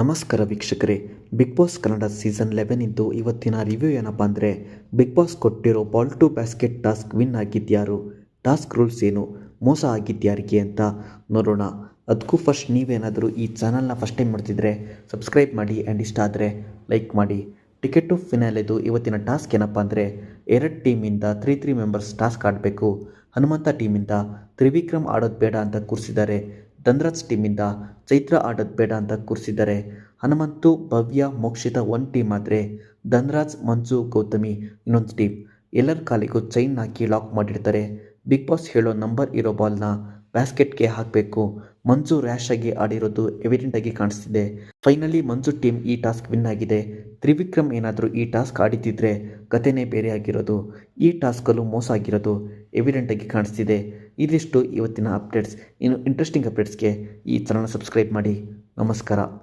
ನಮಸ್ಕಾರ ವೀಕ್ಷಕರೇ Bigg Boss Kannada season eleven ಇದ್ದು ಇವತ್ತಿನ ರಿವ್ಯೂ ಏನಪ್ಪ ಅಂದರೆ ಬಿಗ್ ಬಾಸ್ ಕೊಟ್ಟಿರೋ ball to basket task win ಆಗಿದ್ಯಾರು? Task rules ಏನು? ಮೋಸ ಆಗಿದ್ಯಾರಿಗೆ ಅಂತ ನೋಡೋಣ. ಅದಕ್ಕೂ ಫಸ್ಟ್ ನೀವೇನಾದರೂ ಈ ಚಾನಲ್ನ ಫಸ್ಟ್ ಟೈಮ್ ಮಾಡ್ತಿದ್ರೆ ಸಬ್ಸ್ಕ್ರೈಬ್ ಮಾಡಿ ಆ್ಯಂಡ್ ಇಷ್ಟ ಆದರೆ ಲೈಕ್ ಮಾಡಿ. ಟಿಕೆಟ್ ಟು ಫಿನಾಲೆದು ಇವತ್ತಿನ ಟಾಸ್ಕ್ ಏನಪ್ಪ ಅಂದರೆ, ಎರಡು ಟೀಮಿಂದ ತ್ರೀ ತ್ರೀ ಮೆಂಬರ್ಸ್ ಟಾಸ್ಕ್ ಆಡಬೇಕು. ಹನುಮಂತ ಟೀಮಿಂದ ತ್ರಿವಿಕ್ರಮ್ ಆಡೋದು ಬೇಡ ಅಂತ ಕೂರಿಸಿದ್ದಾರೆ. ಧನ್ರಾಜ್ ಟೀಮಿಂದ ಚೈತ್ರ ಆಡೋದು ಬೇಡ ಅಂತ ಕೂರಿಸಿದ್ದಾರೆ. ಹನುಮಂತು, ಭವ್ಯ, ಮೋಕ್ಷಿತ ಒಂದು ಟೀಮ್ ಆದರೆ ಧನ್ರಾಜ್, ಮಂಜು, ಗೌತಮಿ ಇನ್ನೊಂದು ಟೀಮ್ ಎಲ್ಲರ ಕಾಲಿಗೂ ಚೈನ್ ಹಾಕಿ ಲಾಕ್ ಮಾಡಿರ್ತಾರೆ. ಬಿಗ್ ಬಾಸ್ ಹೇಳೋ ನಂಬರ್ ಇರೋ ಬಾಲ್ನ ಬ್ಯಾಸ್ಕೆಟ್ಗೆ ಹಾಕಬೇಕು. ಮಂಜು ರ್ಯಾಶ್ ಆಗಿ ಆಡಿರೋದು ಎವಿಡೆಂಟ್ ಆಗಿ ಕಾಣಿಸ್ತಿದೆ. ಫೈನಲಿ ಮಂಜು ಟೀಮ್ ಈ ಟಾಸ್ಕ್ ವಿನ್ ಆಗಿದೆ. ತ್ರಿವಿಕ್ರಮ್ ಏನಾದರೂ ಈ ಟಾಸ್ಕ್ ಆಡಿದ್ದಿದ್ರೆ ಕಥೆನೇ ಬೇರೆ ಆಗಿರೋದು. ಈ ಟಾಸ್ಕಲ್ಲೂ ಮೋಸ ಆಗಿರೋದು ಎವಿಡೆಂಟ್ ಆಗಿ ಕಾಣಿಸ್ತಿದೆ. ಇದಿಷ್ಟು ಇವತ್ತಿನ ಅಪ್ಡೇಟ್ಸ್ ಇನ್ನು ಇಂಟ್ರೆಸ್ಟಿಂಗ್ ಅಪ್ಡೇಟ್ಸ್ಗೆ ಈ ಚಾನಲ್ ಸಬ್ಸ್ಕ್ರೈಬ್ ಮಾಡಿ. ನಮಸ್ಕಾರ.